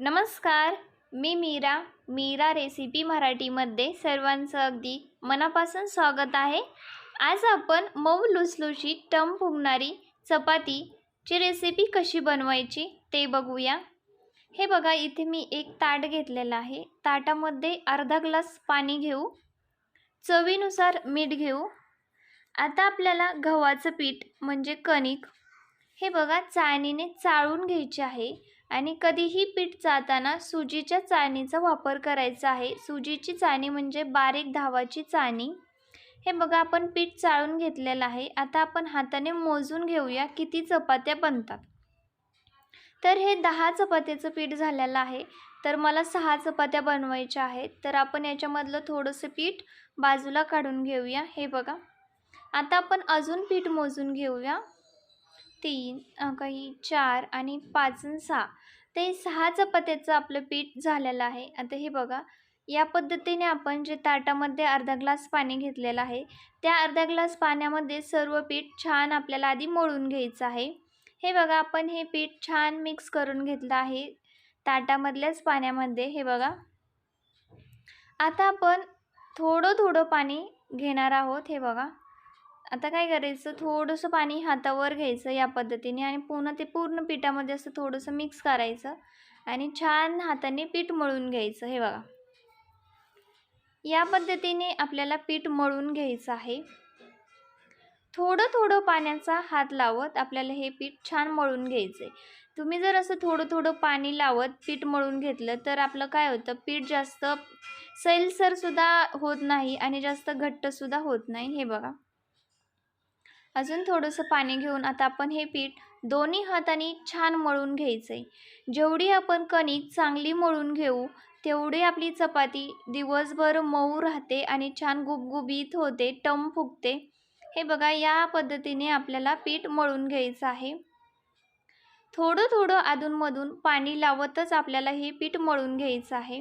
नमस्कार मी मीरा. मीरा रेसिपी मराठीमध्ये सर्वांचं अगदी मनापासून स्वागत आहे. आज आपण मऊ लुसलुशी टम फुगणारी चपातीची रेसिपी कशी बनवायची ते बघूया. हे बघा इथे मी एक ताट घेतलेलं आहे. ताटामध्ये अर्धा ग्लास पाणी घेऊ. चवीनुसार मीठ घेऊ. आता आपल्याला गव्हाचं पीठ म्हणजे कणिक हे बघा चाळणीने चाळून घ्यायचे आहे. आणि कधीही पीठ चाळताना सुजीच्या चाळणीचा वापर करायचा आहे. सुजीची चाळणी म्हणजे बारीक धावाची चाळणी. हे बघा आपण पीठ चाळून घेतलेलं आहे. आता आपण हाताने मोजून घेऊया किती चपात्या बनतात. तर हे दहा चपात्याचं पीठ झालेलं आहे. तर मला सहा चपात्या बनवायच्या आहेत. तर आपण याच्यामधलं थोडंसं पीठ बाजूला काढून घेऊया. हे बघा. आता आपण अजून पीठ मोजून घेऊया. तीन काही चार आणि पाच आणि सहा. ते सहा चपात्याचं आपलं पीठ झालेलं आहे. आता हे बघा या पद्धतीने आपण जे ताटामध्ये अर्धा ग्लास पाणी घेतलेलं आहे त्या अर्धा ग्लास पाण्यामध्ये सर्व पीठ छान आपल्याला आधी मळून घ्यायचं आहे. हे बघा आपण हे पीठ छान मिक्स करून घेतलं आहे ताटामधल्याच पाण्यामध्ये. हे बघा. आता आपण थोडं थोडं पाणी घेणार आहोत. हे बघा. आता काय करायचं? थोडंसं पाणी हातावर घ्यायचं या पद्धतीने आणि पुन्हा ते पूर्ण पिठामध्ये असं थोडंसं मिक्स करायचं आणि छान हाताने पीठ मळून घ्यायचं. हे बघा. या पद्धतीने आपल्याला पीठ मळून घ्यायचं आहे. थोडं थोडं पाण्याचा हात लावत आपल्याला हे पीठ छान मळून घ्यायचं आहे तुम्ही जर असं थोडं थोडं पाणी लावत पीठ मळून घेतलं तर आपलं काय होतं? पीठ जास्त सैलसरसुद्धा होत नाही आणि जास्त घट्टसुद्धा होत नाही. हे बघा. अजून थोडंसं पाणी घेऊन आता आपण हे पीठ दोन्ही हाताने छान मळून घ्यायचं आहे जेवढी आपण कणिक चांगली मळून घेऊ तेवढी आपली चपाती दिवसभर मऊ राहते आणि छान गुबगुबीत होते टम फुगते. हे बघा या पद्धतीने आपल्याला पीठ मळून घ्यायचं आहे. थोडं थोडं अधूनमधून पाणी लावतच आपल्याला हे पीठ मळून घ्यायचं आहे.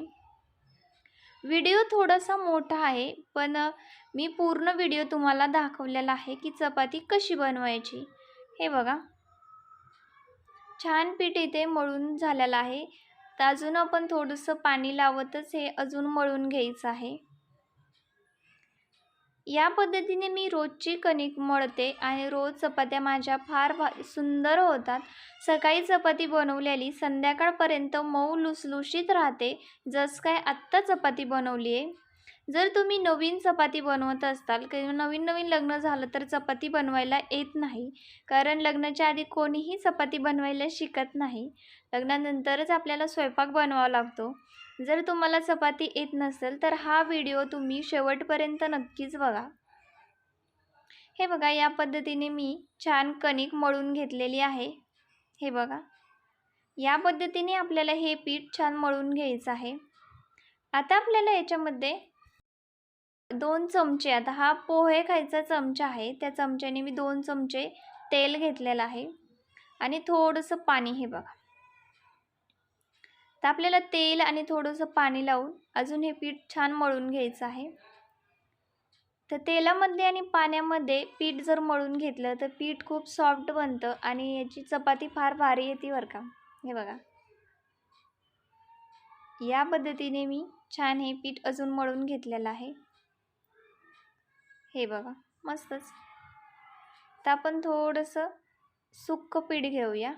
व्हिडिओ थोडासा मोठा आहे पण मी पूर्ण व्हिडिओ तुम्हाला दाखवलेला आहे की चपाती कशी बनवायची. हे बघा. छान पीठ इथे मळून झालेलं आहे. तर अजून आपण थोडंसं पाणी लावतच हे अजून मळून घ्यायचं आहे. या पद्धतीने मी रोजची कणिक मळते आणि रोज चपात्या माझ्या फार भा सुंदर होतात. सकाळी चपाती बनवलेली संध्याकाळपर्यंत मऊ लुसलुशीत राहते. जसं काय आत्ता चपाती बनवली आहे जर तुम्ही नवीन चपाती बनवत असताल किंवा नवीन नवीन लग्न झालं तर चपाती बनवायला येत नाही. कारण लग्नाच्या आधी कोणीही चपाती बनवायला शिकत नाही. लग्नानंतरच आपल्याला स्वयंपाक बनवावा लागतो. जर तुम्हाला चपाती येत नसेल तर हा व्हिडिओ तुम्ही शेवटपर्यंत नक्कीच बघा. हे बघा या पद्धतीने मी छान कणिक मळून घेतलेली आहे. हे बघा. या पद्धतीने आपल्याला हे पीठ छान मळून घ्यायचं आहे. आता आपल्याला याच्यामध्ये दोन चमचे आता हा पोहे खायचा चमचा आहे त्या चमच्याने मी दोन चमचे तेल घेतलेलं आहे. आणि थोडंसं पाणी हे बघा. तर आपल्याला तेल आणि थोडंसं पाणी लावून अजून हे पीठ छान मळून घ्यायचं आहे. तर तेलामध्ये आणि पाण्यामध्ये पीठ जर मळून घेतलं तर पीठ खूप सॉफ्ट बनतं आणि याची चपाती फार भारी येते बरं का. हे बघा. या पद्धतीने मी छान हे पीठ अजून मळून घेतलेलं आहे. हे बघा मस्तच. तर आपण थोडंसं सुक्क पीठ घेऊया.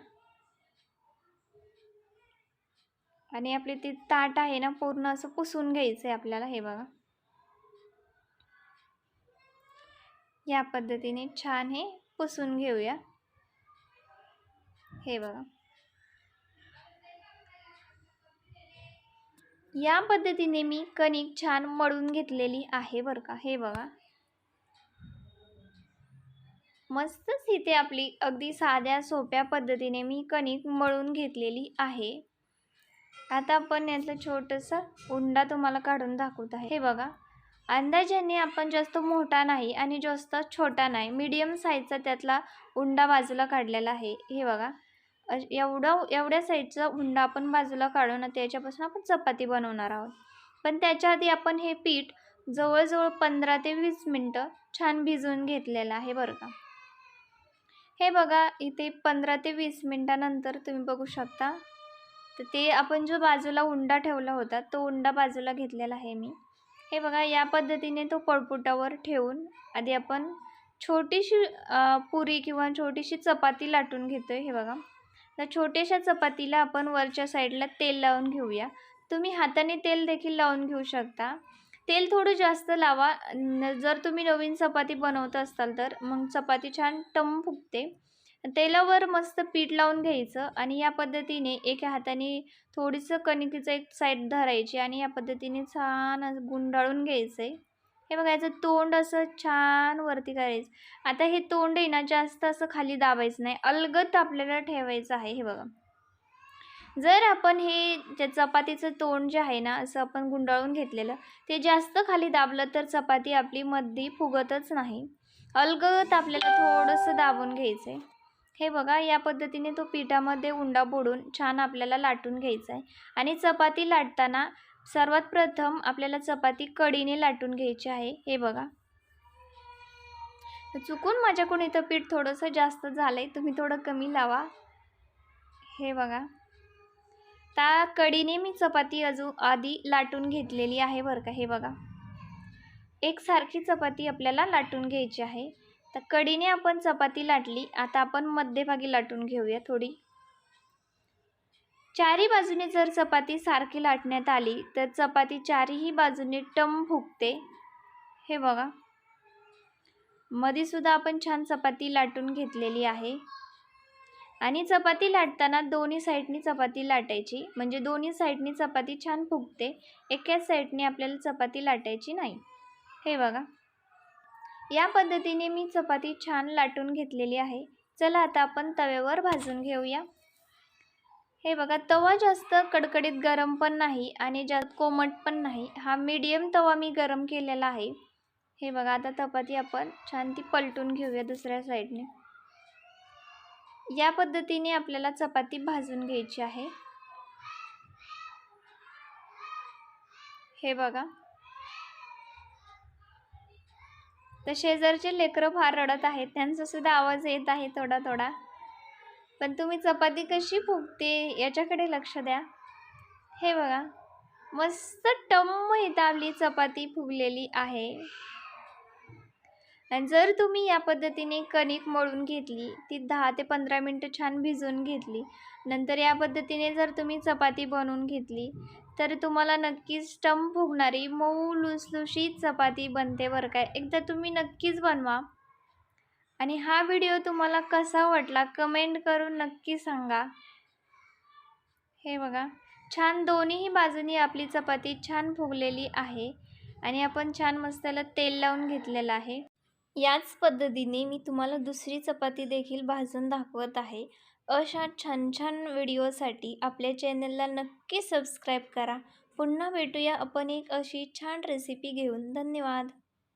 आणि आपले ते ताट आहे ना पूर्ण असं पुसून घ्यायचं आहे आपल्याला हे बघा. या पद्धतीने छान हे पुसून घेऊया. हे बघा. या पद्धतीने मी कणिक छान मळून घेतलेली आहे बरं का हे बघा. मस्तच इथे आपली अगदी साध्या सोप्या पद्धतीने मी कणिक मळून घेतलेली आहे. आता आपण यातलं छोटंसं उंडा तुम्हाला काढून दाखवत आहे. हे बघा. अंदाजाने आपण जास्त मोठा नाही आणि जास्त छोटा नाही. मीडियम साईजचा त्यातला उंडा बाजूला काढलेला आहे. हे बघा. एवढा एवढ्या साईजचा उंडा आपण बाजूला काढून त्याच्यापासून आपण चपाती बनवणार आहोत. पण त्याच्या आधी आपण हे पीठ जवळजवळ पंधरा ते वीस मिनटं छान भिजवून घेतलेलं आहे बरं का. हे बघा इथे पंधरा ते वीस मिनटानंतर तुम्ही बघू शकता. तर ते आपण जो बाजूला उंडा ठेवला होता तो उंडा बाजूला घेतलेला आहे मी. हे बघा या पद्धतीने तो पळपुटावर ठेवून आधी आपण छोटीशी पुरी किंवा छोटीशी चपाती लाटून घेतो आहे हे बघा. तर छोट्याशा चपातीला आपण वरच्या साईडला तेल लावून घेऊया. तुम्ही हाताने तेल देखील लावून घेऊ शकता. तेल थोडं जास्त लावा. न- जर तुम्ही नवीन चपाती बनवत असाल तर मग चपाती छान टम फुगते. तेलावर मस्त पीठ लावून घ्यायचं आणि या पद्धतीने एका हाताने थोडीसं कणिकेचं एक साईड धरायची आणि या पद्धतीने छान असं गुंडाळून घ्यायचं आहे. हे बघायचं तोंड असं छान वरती करायचं. आता हे तोंड आहे ना जास्त असं खाली दाबायचं नाही. अलगत आपल्याला ठेवायचं आहे हे बघा. जर आपण हे जे चपातीचं तोंड जे आहे ना असं आपण गुंडाळून घेतलेलं ते जास्त खाली दाबलं तर चपाती आपली मध्ये फुगतच नाही. अलगत आपल्याला थोडंसं दाबून घ्यायचं आहे. हे बघा या पद्धतीने तो पिठामध्ये उंडा बोडून छान आपल्याला लाटून घ्यायचा आहे. आणि चपाती लाटताना सर्वात प्रथम आपल्याला चपाती कडीने लाटून घ्यायची आहे. हे बघा. चुकून माझ्याकडून इथं पीठ थोडंसं जास्त झालं आहे तुम्ही थोडं कमी लावा. हे बघा. त्या कडीने मी चपाती अजून आधी लाटून घेतलेली आहे बरं का. हे बघा. एकसारखी चपाती आपल्याला लाटून घ्यायची आहे. तर कडीने आपण चपाती लाटली. आता आपण मध्यभागी लाटून घेऊया थोडी. चारी बाजूने जर चपाती सारखी लाटण्यात आली तर चपाती चारीही बाजूने टम फुगते. हे बघा. मध्येसुद्धा आपण छान चपाती लाटून घेतलेली आहे. आणि चपाती लाटताना दोन्ही साईडनी चपाती लाटायची. म्हणजे दोन्ही साईडनी चपाती छान फुगते. एकाच साईडने आपल्याला चपाती लाटायची नाही. हे बघा. या पद्धतीने मी चपाती छान लाटून घेतलेली आहे. चला आता आपण तव्यावर भाजून घेऊया. हे बघा तवा जास्त कडकडीत गरम पण नाही आणि जास्त कोमट पण नाही. हा मीडियम तवा मी गरम केलेला आहे. हे बघा आता चपाती आपण छान ती पलटून घेऊया दुसऱ्या साईडने या पद्धतीने आपल्याला चपाती भाजून घ्यायची आहे. हे बघा तर शेजारचे लेकरं फार रडत आहेत. त्यांचासुद्धा आवाज येत आहे थोडा थोडा पण तुम्ही चपाती कशी फुगते याच्याकडे लक्ष द्या. हे बघा. मस्त टम्म इथं आपली चपाती फुगलेली आहे. आणि जर तुम्ही या पद्धतीने कणिक मळून घेतली ती दहा ते पंधरा मिनटं छान भिजवून घेतली नंतर या पद्धतीने जर तुम्ही चपाती बनवून घेतली तर तुम्हाला नक्कीच स्टम फुगणारी मऊ लुसलुशीत चपाती बनते बरं काय एकदा तुम्ही नक्कीच बनवा. आणि हा व्हिडिओ तुम्हाला कसा वाटला कमेंट करून नक्की सांगा. हे बघा छान दोन्हीही बाजूनी आपली चपाती छान फुगलेली आहे आणि आपण छान मस्तला तेल लावून घेतलेलं आहे. याच पद्धतीने मी तुम्हाला दुसरी चपाती देखील भाजून दाखवत आहे. अशा छान छान व्हिडिओसाठी आपल्या चॅनलला नक्की सबस्क्राईब करा. पुन्हा भेटूया आपण एक अशी छान रेसिपी घेऊन. धन्यवाद.